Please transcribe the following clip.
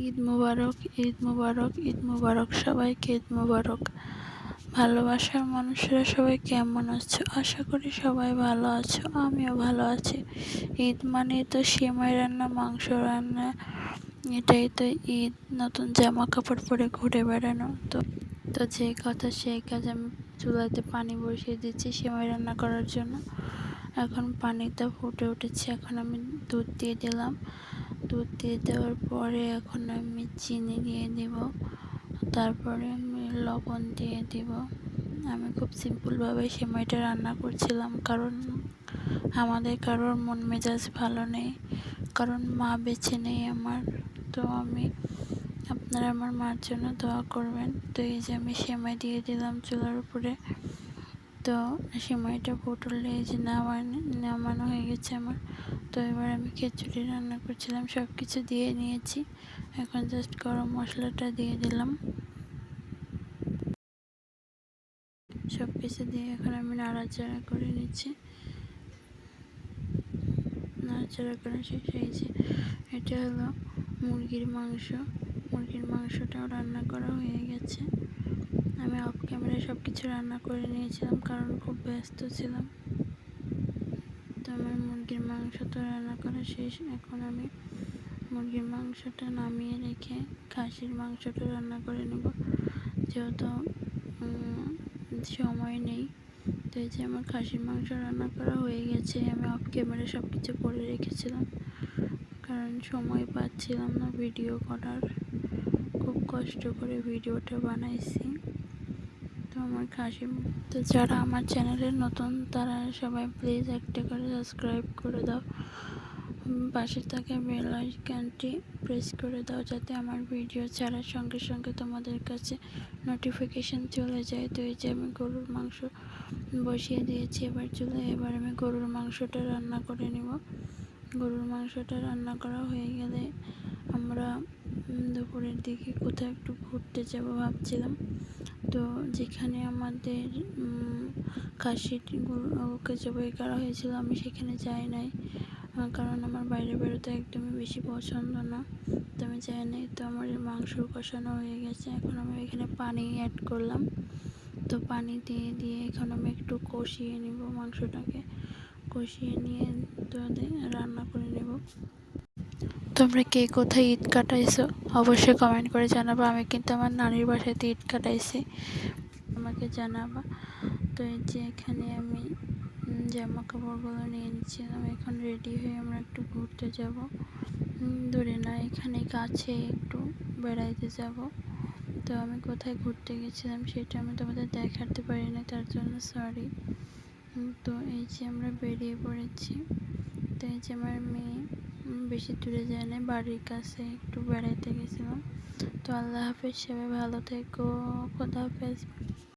ঈদ মুবারক ঈদ মুবারক ঈদ মুবারক সবাইকে, ঈদ মুবারক। ভালোবাসার মানুষেরা সবাই কেমন আছো? আশা করি সবাই ভালো আছো, আমিও ভালো আছি। ঈদ মানে তো সেমাই রান্না, মাংস রান্না, এটাই তো ঈদ, নতুন জামা কাপড় পরে ঘুরে বেড়ানো। তো তো যে কথা, সেই কাজ আমি চুলাতে পানি বসিয়ে দিচ্ছি সেমাই রান্না করার জন্য। এখন পানিটা ফুটে উঠেছে, এখন আমি দুধ দিয়ে দিলাম। দুধ দিয়ে দেওয়ার পরে এখন আমি চিনি দিয়ে দিব, তারপরে আমি লবণ দিয়ে দিব। আমি খুব সিম্পলভাবে সেমাইটা রান্না করছিলাম, কারণ আমাদের কারোর মন মেজাজ ভালো নেই, কারণ মা বেছে নেই আমার। তো আমি, আপনারা আমার মার জন্য দোয়া করবেন। তো এই যে আমি সেমাই দিয়ে দিলাম চুলার উপরে। তো সেমাইটা এই যে নামানো নামানো হয়ে গেছে আমার। তো এবার আমি খিচুড়ি রান্না করছিলাম সব কিছু দিয়ে নিয়েছি। এখন জাস্ট গরম মশলাটা দিয়ে দিলাম। সব কিছু দিয়ে এখন আমি নাড়াচাড়া করে নিচ্ছি। নাড়াচাড়া করে শেষ হয়েছে এটা হলো মুরগির মাংস। মুরগির মাংসটাও রান্না করা হয়ে গেছে। আমি অফ ক্যামেরায় সব কিছু রান্না করে নিয়েছিলাম কারণ খুব ব্যস্ত ছিলাম। তো আমার মুরগির মাংস তো রান্না করা শেষ। এখন আমি মুরগির মাংসটা নামিয়ে রেখে খাসির মাংসটা রান্না করে নেব। যেহেতু সময় নেই। তো এই যে আমার খাসির মাংস রান্না করা হয়ে গেছে। আমি অফ ক্যামেরা সব কিছু করে রেখেছিলাম। কারণ সময় পাচ্ছিলাম না ভিডিও করার। খুব কষ্ট করে ভিডিওটা বানাইছি। তো আমার খাসি তো যারা আমার চ্যানেলে নতুন, তারা সবাই প্লিজ একটা করে সাবস্ক্রাইব করে দাও। পাশে থাকা বেল আইকনটি প্রেস করে দাও যাতে আমার ভিডিও ছাড়ার সঙ্গে সঙ্গে তোমাদের কাছে নোটিফিকেশান চলে যায়। তো এই যে আমি গরুর মাংস বসিয়ে দিয়েছি, এবার চলে, এবার আমি গরুর মাংসটা রান্না করে নেব। গরুর মাংসটা রান্না করা হয়ে গেলে আমরা দুপুরের দিকে কোথাও একটু ঘুরতে যাব ভাবছিলাম। তো যেখানে আমাদের খাসিটি গরুকে জবাই করা হয়েছিল আমি সেখানে যাই নাই। কারণ আমার বাইরে বেরোতে একদমই বেশি পছন্দ না। তো আমি যাই নাই, তো আমার মাংস কষানো হয়ে গেছে। এখন আমি এখানে পানি অ্যাড করলাম। তো পানি দিয়ে দিয়ে এখন আমি একটু কষিয়ে নিব মাংসটাকে। কষিয়ে নিয়ে তো রান্না করে নেব। তোমরা কে কোথায় ঈদ কাটাইছো? অবশ্যই কমেন্ট করে জানাব। আমি কিন্তু আমার নানির বাসাতে ঈদ কাটাইছি। আমাকে জানাবা। তো এই যে এখানে আমি জামা কাপড়গুলো নিয়ে নিচ্ছিলাম। এখন রেডি হয়ে আমরা একটু ঘুরতে যাব। দূরে না, এখানে কাছে একটু বেড়াইতে যাব। তো আমি কোথায় ঘুরতে গেছিলাম সেটা আমি তোমাদের দেখাতে পারি না তার জন্য সরি তো এই যে আমরা বেরিয়ে পড়েছি। তো এই যে আমার মেয়ে বেশি দূরে যায় না বাড়ির কাছে একটু বেড়াইতে গেছিলাম। তো আল্লাহ হাফেজ, সবাই ভালো থেকো, খোদা হাফেজ।